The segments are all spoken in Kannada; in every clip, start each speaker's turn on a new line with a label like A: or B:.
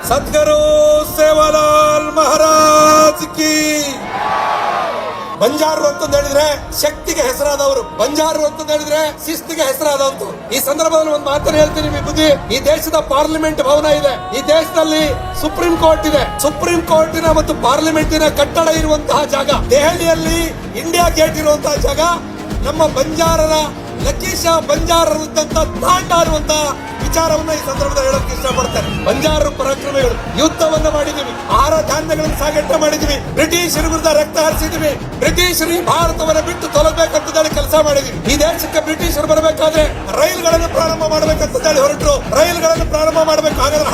A: ಸದ್ಗುರು ಸೇವಾಲಾಲ್ ಮಹಾರಾಜ್ ಕಿ. ಬಂಜಾರು ಅಂತಂದು ಹೇಳಿದ್ರೆ ಶಕ್ತಿಗೆ ಹೆಸರಾದವರು. ಬಂಜಾರು ಅಂತಂದು ಹೇಳಿದ್ರೆ ಶಿಸ್ತಿಗೆ ಹೆಸರಾದವರು ಈ ಸಂದರ್ಭದಲ್ಲಿ ಒಂದು ಮಾತನ್ನು ಹೇಳ್ತೀನಿ ವಿಭೂತಿ ಈ ದೇಶದ ಪಾರ್ಲಿಮೆಂಟ್ ಭವನ ಇದೆ. ಈ ದೇಶದಲ್ಲಿ ಸುಪ್ರೀಂ ಕೋರ್ಟ್ ಇದೆ. ಸುಪ್ರೀಂ ಕೋರ್ಟಿನ ಮತ್ತು ಪಾರ್ಲಿಮೆಂಟಿನ ಕಟ್ಟಡ ಇರುವಂತಹ ಜಾಗ. ದೆಹಲಿಯಲ್ಲಿ ಇಂಡಿಯಾ ಗೇಟ್ ಇರುವಂತಹ ಜಾಗ. ನಮ್ಮ ಬಂಜಾರರ ಲಕೀಶ ಬಂಜಾರರಿದ್ದಂತ ತಾಂಡ ಅನ್ನುವಂತ ವಿಚಾರವನ್ನ ಈ ಸಂದರ್ಭದಲ್ಲಿ ಹೇಳೋಕೆ ಇಷ್ಟಪಡ್ತಾರೆ ಬಂಜಾರರು ಪರಾಕ್ರಮಿಗಳು, ಯುದ್ಧವನ್ನ ಮಾಡಿದೀವಿ ಆಹಾರ ಧಾನ್ಯಗಳನ್ನು ಸಾಗಾಟ ಮಾಡಿದೀವಿ, ಬ್ರಿಟಿಷರ ವಿರುದ್ಧ ರಕ್ತ ಹರಿಸಿದೀವಿ, ಬ್ರಿಟಿಷರು ಈ ಭಾರತವನ್ನ ಬಿಟ್ಟು ತೊಲಗಬೇಕಂತ ಹೇಳಿ ಕೆಲಸ ಮಾಡಿದೀವಿ. ಈ ದೇಶಕ್ಕೆ ಬ್ರಿಟಿಷರು ಬರಬೇಕಾದ್ರೆ ರೈಲುಗಳನ್ನು ಪ್ರಾರಂಭ ಮಾಡಬೇಕಂತ ಹೇಳಿ ಹೊರಟರು. ರೈಲುಗಳನ್ನು ಪ್ರಾರಂಭ ಮಾಡಬೇಕು.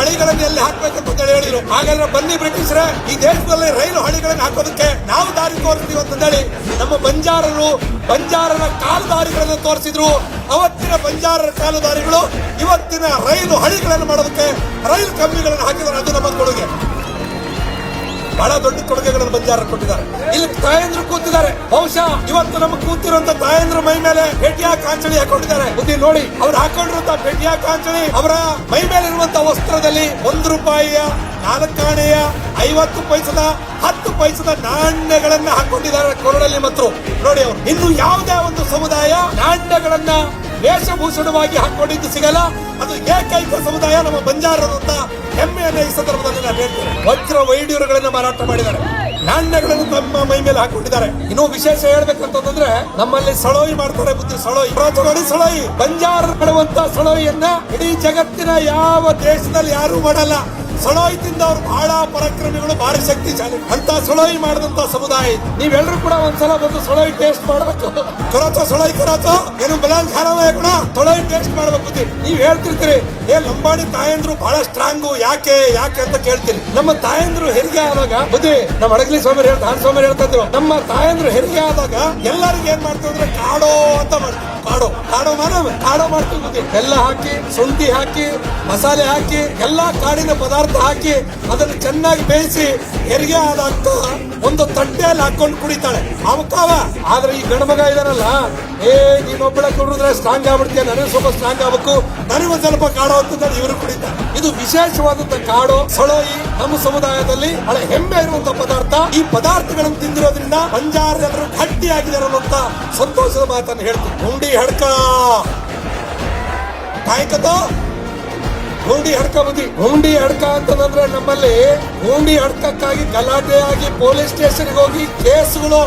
A: ಹಳಿಗಳನ್ನು ಎಲ್ಲಿ ಹಾಕಬೇಕು ಹೇಳಿ ಹೇಳಿದ್ರು. ಹಾಗಾದ್ರೆ ಬನ್ನಿ ಬ್ರಿಟಿಷರ, ಈ ದೇಶದಲ್ಲಿ ರೈಲು ಹಳಿಗಳನ್ನು ಹಾಕೋದಕ್ಕೆ ನಾವು ದಾರಿ ತೋರಿಸ್ತೀವಿ ಅಂತ ಹೇಳಿ ನಮ್ಮ ಬಂಜಾರರು ಬಂಜಾರರ ಕಾಲುದಾರಿಗಳನ್ನು ತೋರಿಸಿದ್ರು. ಅವತ್ತಿನ ಬಂಜಾರರ ಕಾಲುದಾರಿಗಳು ಇವತ್ತಿನ ರೈಲು ಹಳಿಗಳನ್ನು ಮಾಡೋದಕ್ಕೆ ರೈಲು ಕಂಬಿಗಳನ್ನು ಹಾಕಿದ್ರು ಅದು ನಮ್ಮ ಕೊಡುಗೆ. ಬಹಳ ದೊಡ್ಡ ಕೊಡುಗೆಗಳನ್ನು ಬಂಜಾರರು ಕೊಟ್ಟಿದ್ದಾರೆ. ಇಲ್ಲಿ ತಾಯಂದ್ರು ಕೂತಿದ್ದಾರೆ. ಬಹುಶಃ ಇವತ್ತು ನಮ್ಗೆ ಕೂತಿರುವಂತ ತಾಯಂದ್ರ ಮೈ ಮೇಲೆ ಭೇಟಿಯ ಕಾಂಚಳಿ ಹಾಕೊಂಡಿದ್ದಾರೆ. ಬುದ್ಧಿ ನೋಡಿ, ಅವ್ರು ಹಾಕೊಂಡಿರುವಂತ ಭೇಟಿಯ ಕಾಂಚಳಿ ಅವರ ಮೈ ಮೇಲೆ ಇರುವಂತ ವಸ್ತ್ರದಲ್ಲಿ ಒಂದು ರೂಪಾಯಿಯ ನಾಲ್ಕಾಣೆಯ ಐವತ್ತು ಪೈಸದ, ಹತ್ತು ಪೈಸದ ನಾಣ್ಯಗಳನ್ನ ಹಾಕೊಂಡಿದ್ದಾರೆ ಕೊರಳಲ್ಲಿ ಮತ್ತು ನೋಡಿ ಅವರು. ಇನ್ನು ಯಾವುದೇ ಒಂದು ಸಮುದಾಯ ನಾಣ್ಯಗಳನ್ನ ವೇಷಭೂಷಣವಾಗಿ ಹಾಕೊಂಡಿದ್ದು ಸಿಗಲ್ಲ. ಅದು ಏಕೈಕ ಸಮುದಾಯ ನಮ್ಮ ಬಂಜಾರರು ಅಂತ ವಜ್ರ ವೈಡ್ಯೂರುಗಳನ್ನ ಮಾರಾಟ ಮಾಡಿದ್ದಾರೆ. ನಾಣ್ಯಗಳನ್ನು ತಮ್ಮ ಮೈ ಮೇಲೆ ಹಾಕೊಂಡಿದ್ದಾರೆ. ಇನ್ನೂ ವಿಶೇಷ ಹೇಳ್ಬೇಕಂತಂದ್ರೆ, ನಮ್ಮಲ್ಲಿ ಸಳೋಯಿ ಮಾಡ್ತಾರೆ ಬುದ್ಧಿ ಸಳೋಯಿ ರಾಜವಾಡಿ ಸಳೋಯಿ ಬಂಜಾರ ಮಾಡುವಂತ ಸಳೋಯಿಯನ್ನ ಇಡೀ ಜಗತ್ತಿನ ಯಾವ ದೇಶದಲ್ಲಿ ಯಾರು ಮಾಡಲ್ಲ. ಸಳೋಯಿ ತಿಂದ ಅವ್ರು ಬಹಳ ಪರಾಕ್ರಮಿಗಳು ಭಾರಿ ಶಕ್ತಿಶಾಲಿ. ಅಂತ ಸೊಳಾಯಿ ಮಾಡಿದಂತ ಸಮುದಾಯ. ನೀವೆಲ್ಲರೂ ಕೂಡ ಒಂದ್ಸಲ ಬಂದು ಸೊಳಾಯಿ ಟೇಸ್ಟ್ ಮಾಡಬೇಕು. ಕರಾಚೋ ಸೊಳಾಯಿ ಕರಾಚೋ. ಏನು ಬಲಾನ್ ಖಾರವ ಕೂಡ ಸಳೋಯಿ ಟೇಸ್ಟ್ ಮಾಡ್ಬೇಕು ಬುದ್ಧಿ. ನೀವ್ ಹೇಳ್ತಿರ್ತೀರಿ ಏ ಲಂಬಾಣಿ ತಾಯಂದ್ರು ಬಹಳ ಸ್ಟ್ರಾಂಗು ಯಾಕೆ ಯಾಕೆ ಅಂತ ಕೇಳ್ತೀರಿ ನಮ್ಮ ತಾಯಂದ್ರು ಹೆರಿಗೆ ಆದಾಗ ಬುದ್ಧಿ ನಮ್ಮ ಅಡಗಲಿ ಸ್ವಾಮಿ ಹೇಳ್ತಾ ಹಾನ್ ಸ್ವಾಮಿ ಹೇಳ್ತಾ ಇದ್ರು. ನಮ್ಮ ತಾಯಂದ್ರು ಹೆರಿಗೆ ಆದಾಗ ಎಲ್ಲರಿಗೂ ಏನ್ ಮಾಡ್ತೀವಿ ಅಂದ್ರೆ ಕಾಡೋ ಅಂತ ಮಾಡ್ತೀವಿ. ಕಾಡೋ. ಕಾಡೋ ಮಾಡೋ ಕಾಡೋ ಮಾಡ್ತೀವಿ ಬುದ್ಧಿ. ಬೆಲ್ಲ ಹಾಕಿ ಶುಂಠಿ ಹಾಕಿ ಮಸಾಲೆ ಹಾಕಿ ಎಲ್ಲಾ ಕಾಡಿನ ಪದಾರ್ಥ ಹಾಕಿ ಅದನ್ನು ಚೆನ್ನಾಗಿ ಬೇಯಿಸಿ ಹೆರಿಗೆ ಆದಾಗ ಒಂದು ತಟ್ಟೆಯಲ್ಲಿ ಹಾಕೊಂಡು ಕುಡಿತಾಳೆ. ಅವಕಾವ? ಆದ್ರೆ ಈ ಗಣಮಗ ಇದಾರಲ್ಲ ಏ, ನೀನೊಬ್ಬಳ ಕುಡಿದ್ರೆ ಸ್ಟ್ರಾಂಗ್ ಆಗ್ಬಿಡ್ತೀಯ. ನನಗೆ ಸ್ವಲ್ಪ ಸ್ಟ್ರಾಂಗ್ ಆಗ್ಬೇಕು. ನನಗೊಂದ್ ಸ್ವಲ್ಪ ಕಾಡೋ ಅಂತ ಇವರು ಕುಡಿತಾರೆ. ಇದು ವಿಶೇಷವಾದಂತ ಕಾಡು ಸಳೋಯಿ ನಮ್ಮ ಸಮುದಾಯದಲ್ಲಿ ಬಹಳ ಹೆಮ್ಮೆ ಇರುವಂತ ಪದಾರ್ಥ. ಈ ಪದಾರ್ಥಗಳನ್ನು ತಿಂದಿರೋದ್ರಿಂದ ಬಂಜಾರ ಜನರು ಗಟ್ಟಿಯಾಗಿದ್ದಾರೆ ಅನ್ನುವಂತ ಸಂತೋಷದ ಮಾತನ್ನು ಹೇಳ್ತೀನಿ. ಗುಂಡಿ ಹಡ್ಕ. ಕಾಯ್ಕತೋ? ಗುಂಡಿ ಹಡ್ಕ ಬಂದ್ವಿ ಹಡ್ಕ ಅಂತಂದ್ರೆ ನಮ್ಮಲ್ಲಿ ಗುಂಡಿ ಹಡ್ಕಕ್ಕಾಗಿ ಗಲಾಟೆ ಆಗಿ ಪೊಲೀಸ್ ಸ್ಟೇಷನ್ ಹೋಗಿ ಕೇಸ್ಗಳು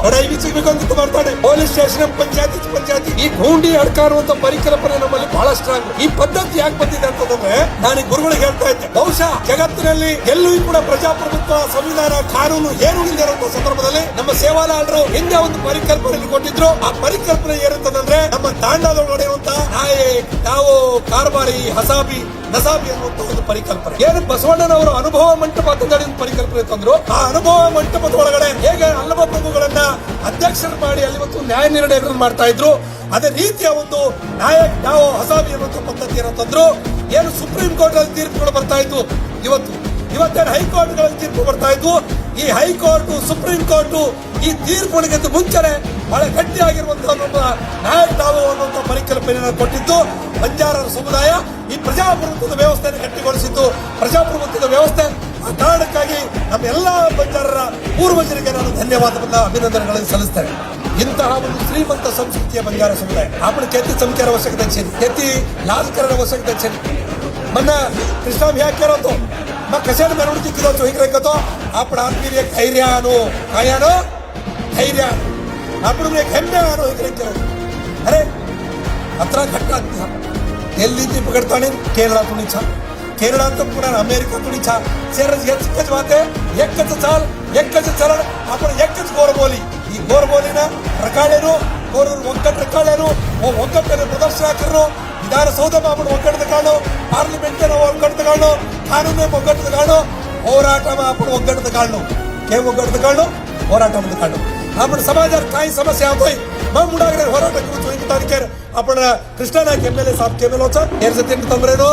A: ಸಿಗಬೇಕು ಅಂತ ಪೊಲೀಸ್ ಸ್ಟೇಷನ್, ಪಂಚಾಯತಿ ಪಂಚಾಯತಿ. ಈ ಗುಂಡಿ ಹಡ್ಕ ಅನ್ನುವಂತ ಪರಿಕಲ್ಪನೆ ನಮ್ಮಲ್ಲಿ ಬಹಳ ಸ್ಟ್ರಾಂಗ್ ಈ ಪದ್ಧತಿ ಯಾಕೆ ಬಂದಿದೆ ಅಂತಂದ್ರೆ ನಾನು ಗುರುಗಳಿಗೆ ಹೇಳ್ತಾ ಇದ್ದೆ. ಬಹುಶಃ ಜಗತ್ತಿನಲ್ಲಿ ಎಲ್ಲೂ ಕೂಡ ಪ್ರಜಾಪ್ರಭುತ್ವ, ಸಂವಿಧಾನ, ಕಾನೂನು ಏನು ಇಲ್ಲದಿರುವಂತ ಸಂದರ್ಭದಲ್ಲಿ ನಮ್ಮ ಸೇವಾಲಾಳರು ಹಿಂದೆ ಒಂದು ಪರಿಕಲ್ಪನೆ ಕೊಟ್ಟಿದ್ರು. ಆ ಪರಿಕಲ್ಪನೆ ಏನಂತಂದ್ರೆ ನಮ್ಮ ತಾಂಡದೊಳಗಡೆ ತಾವು ಕಾರ್ಬಾರಿ, ಹಸಾಬಿ, ನಸಾಬಿ ಅನ್ನುವಂತ ಒಂದು ಪರಿಕಲ್ಪನೆ. ಏನು ಬಸವಣ್ಣನವರು ಅನುಭವ ಮಂಟಪ ಅಂತ ಪರಿಕಲ್ಪನೆ ತಂದ್ರು? ಆ ಅನುಭವ ಮಂಟಪದ ಒಳಗಡೆ ಹೇಗೆ ಅಲ್ಲಮ ಪ್ರಭುಗಳನ್ನ ಅಧ್ಯಕ್ಷರು ಮಾಡಿ ಅಲ್ಲಿ ಒಂದು ನ್ಯಾಯ ನಿರ್ಣಯಗಳನ್ನು ಮಾಡ್ತಾ ಇದ್ರು? ಅದೇ ರೀತಿಯ ಒಂದು ನಾಯಕ್ ನಾವು ಹಸಾಬಿ ಅನ್ನುವಂತ ಪದ್ಧತಿಯನ್ನು ತಂದ್ರು. ಏನು ಸುಪ್ರೀಂ ಕೋರ್ಟ್ ಅಲ್ಲಿ ತೀರ್ಪುಗಳು ಬರ್ತಾ ಇದ್ವು? ಇವತ್ತು. ಇವತ್ತೇನು ಹೈಕೋರ್ಟ್ಗಳಲ್ಲಿ ತೀರ್ಪು ಬರ್ತಾ ಇದ್ವು? ಈ ಹೈಕೋರ್ಟ್, ಸುಪ್ರೀಂ ಕೋರ್ಟ್ ಈ ತೀರ್ಪುಗಳಿಗಿಂತ ಮುಂಚೆನೆ ಬಹಳ ಗಟ್ಟಿಯಾಗಿರುವಂತಹ ನಾಯಕ್ ತಾವು ಅನ್ನುವಂಥ ತೀರ್ಪನ್ನು ಕೊಟ್ಟಿದ್ದು ಬಂಜಾರರ ಸಮುದಾಯ ಈ ಪ್ರಜಾಪ್ರಭುತ್ವದ ವ್ಯವಸ್ಥೆಯನ್ನು ಗಟ್ಟಿಗೊಳಿಸಿದ್ದು. ಪ್ರಜಾಪ್ರಭುತ್ವದ ವ್ಯವಸ್ಥೆ ಆ ಕಾರಣಕ್ಕಾಗಿ ನಮ್ಮ ಎಲ್ಲಾ ಬಂಜಾರರ ಪೂರ್ವಜರಿಗೆ ನಾನು ಧನ್ಯವಾದವನ್ನು ಅಭಿನಂದನೆಗಳನ್ನು ಸಲ್ಲಿಸ್ತೇನೆ. ಇಂತಹ ಒಂದು ಶ್ರೀಮಂತ ಸಂಸ್ಕೃತಿಯ ಬಂಜಾರ ಸಮುದಾಯ ಆಪಣ ಕೆತ್ತಿ ಚಮಕ್ಯಾರ ಅವಶ್ಯಕತೆ ಚೇನಿ ಕೆತ್ತಿ ಲಾಲ್ಕರಣ ಅವಶ್ಯಕತೆ ಚೇನಿ ಮನ್ನ ಕೃಷ್ಣ ಯಾಕೆ ಇರೋದು ಮಾ ಕಸೇನ ಮೆರವಣಿಗೆ ಕಿಲೋಚು ಆಪಡ ಆಪಣ ಆತ್ಮೀಯ ಧೈರ್ಯಾನು ಕಾಯಾನು? ಧೈರ್ಯ ಆಪಣ ಹೆಮ್ಮೆ ಅನು ಹಿಂಗ್ರೆಂಗಿರೋದು ಅರೆ आणू धैर्य आणू आपण एक ಹೆಮ್ಮೆ आणू इकडे केलं अरे अत्र घटना दिल्ली ती पकडताना केरळातून छा केरळातून पुन्हा अमेरिकातून छा शेर एकच वाद आहे एकच चाल एकच चरण आपण एकच ಗೋರ್ಬೋಲಿ ಈ ಗೋರ್ಬೋಲಿನ ರಕಾಳೇನು ಗೋರೂರು ಒಗ್ಗಟ್ಟು ರಕಾಳೇನು ಒಗ್ಗಟ್ಟನ್ನು ಪ್ರದರ್ಶನ ಹಾಕಿರು ವಿಧಾನಸೌಧ आपण ಒಗ್ಗಟ್ಟು ತಗೊಂಡು ಪಾರ್ಲಿಮೆಂಟ್ ಒಗ್ಗಟ್ಟು ತಗೊಂಡು ಕಾನೂನು ಒಗ್ಗಟ್ಟು ತಗೊಂಡು ಹೋರಾಟ आपण ಒಗ್ಗಟ್ಟು ತಗೊಂಡು ಕೇಮುಗಡ್ದು ಕಂಡು ಹೋರಾಟ ಮುಂದುಕೊಂಡು ನಮ್ಮ ಸಮಾಜ ಕಾಯಿ ಸಮಸ್ಯೆ ಆಗೋಯ್ ನಾವು ಮುಂಡಾಗ್ರೆ ಹೋರಾಟ ಕುರಿತು ಇಂತ ತನಿಖೆ ಅಪ್ಪಣ Krishna Naik M L A Sab ಕೇಮಲ್ ಹೋಚ ಏರ್ ಜೊತೆ ತಮ್ರೇನು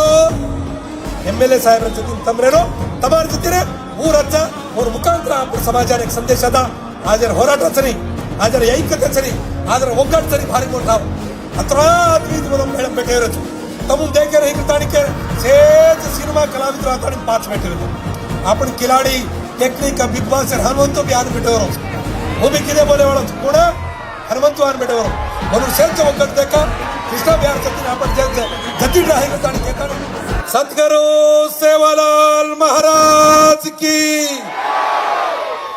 A: ಎಮ್ ಎಲ್ ಎ ಸಾಹೇಬ್ರ ಜೊತೆ ತಮ್ರೇನು ತಮಾರ ಜೊತೆ ಮೂರು ಅಜ್ಜ ಅವ್ರ ಮುಖಾಂತರ ಅಪ್ಪರ ಸಮಾಜ ಸಂದೇಶ ಅದ ಆದ್ರೆ ಹೋರಾಟ ಸರಿ ಆದ್ರೆ ಐಕ್ಯತೆ ಸರಿ ಆದ್ರೆ ಒಗ್ಗಟ್ಟು ಸರಿ ಭಾರಿ ಕೊಟ್ಟಾವು ಹತ್ರ ಆದ್ಮೀದ ಮೂಲಕ ಹೇಳಬೇಕೇ ಇರುತ್ತೆ ತಮ್ಮ ದೇಕೇರ ಹೀಗೆ ತಾಣಿಕೆ ಸೇಜ್ ಸಿನಿಮಾ ಕಲಾವಿದರು ಅಂತ ಪಾಚ್ ಬಿಟ್ಟಿರುತ್ತೆ आपण किलाडी ಟೆಕ್ನಿಕ್ ಬಿಗ್ ಬಾಸ್ ಹನುಮಂತು ಯಾರು ಬಿಟ್ಟವರು ಭೂಮಿಕಿದೆ ಬೋಲೆ ಒಳಗೆ ಕೂಡ ಹನುಮಂತು ಯಾರು ಅವರು ಸೇರ್ಚ ಒಗ್ಗಟ್ಟಕ್ಕ ಕೃಷ್ಣ ಬ್ಯಾರ ಸತ್ತಿನ ಪಡ್ತೇವೆ ಗತಿ ರಾಹಿಗೆ ತಾಣ ಕೇತಾನೆ ಸದ್ಗುರು ಸೇವಾಲಾಲ್ ಮಹಾರಾಜ್ ಕಿ